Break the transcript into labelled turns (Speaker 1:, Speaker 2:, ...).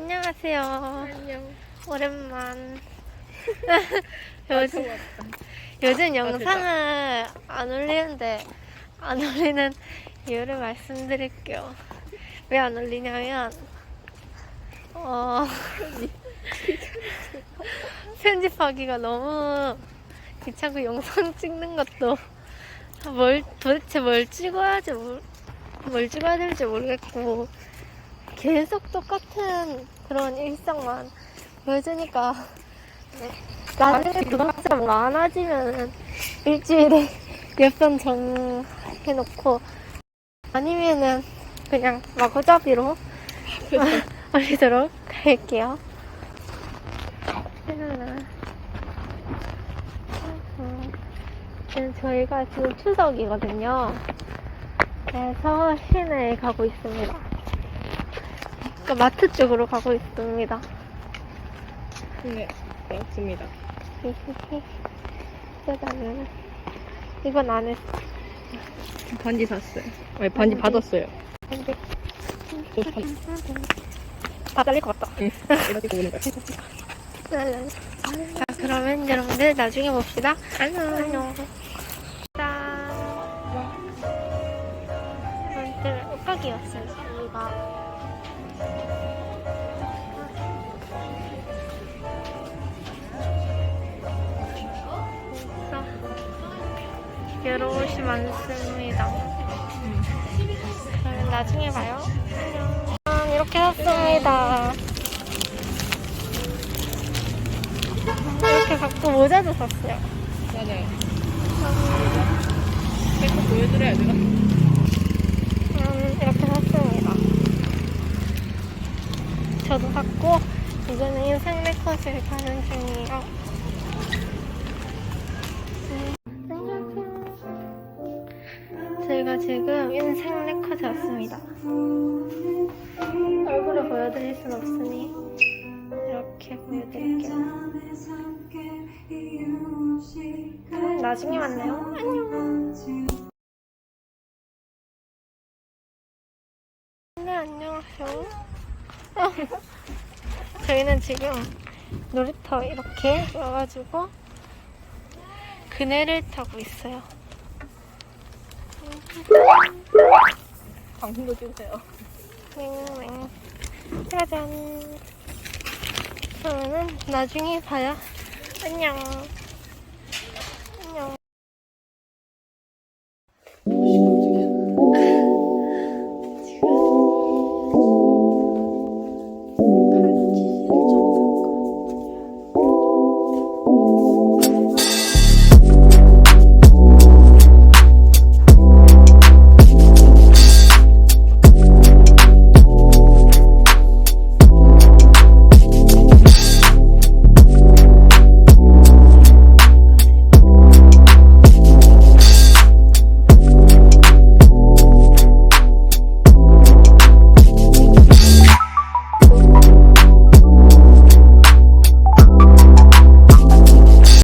Speaker 1: 안녕하세요.
Speaker 2: 안녕.
Speaker 1: 오랜만. 요즘, 요즘 영상을 안 올리는데, 안 올리는 이유를 말씀드릴게요. 왜 안 올리냐면, 어, 편집하기가 너무 귀찮고 영상 찍는 것도 뭘, 도대체 뭘 찍어야 지 뭘, 뭘 찍어야 될지 모르겠고, 계속 똑같은 그런 일상만 보여주니까 네. 나중에 그것처럼 많아지면은 일주일에 몇 번 정해놓고 아니면은 그냥 마구잡이로 올리도록 할게요. 음, 지금 저희가 지금 추석이거든요. 그래서 시내에 가고 있습니다. 그러니까 마트 쪽으로 가고 있습니다.
Speaker 2: 네, 맞습니다.
Speaker 1: 짜잔. 이건 안 했어.
Speaker 2: 반지 샀어요. 아니, 반지 받았어요.
Speaker 1: 근데
Speaker 2: 저 반,
Speaker 1: 다 잘릴 것 같다.
Speaker 2: 응, 이렇게 오는 거야.
Speaker 1: 자, 그러면 여러분들 나중에 봅시다. 안녕. 안녕. 짠. 저한테 옷가게 왔어요. 저희가. 옷이 많습니다. 저는 나중에 봐요. 안녕. 짠, 이렇게 샀습니다. 이렇게 갖고 모자도 샀어요.
Speaker 2: 맞아요. 이거 보여드려야 되나?
Speaker 1: 음, 이렇게 샀습니다. 저도 샀고, 이제는 인생 네컷을 가는 중이에요. 음, 안녕하세요. 저희가 지금 인생 네컷에 왔습니다. 얼굴을 보여드릴 순 없으니, 이렇게 보여드릴게요. 그럼 나중에 만나요. 안녕. 네, 안녕하세요. 저희는 지금 놀이터 이렇게 와가지고 그네를 타고 있어요.
Speaker 2: 방송도 찍으세요.
Speaker 1: 맹맹. 짜잔. 그러면은 나중에 봐요. 안녕.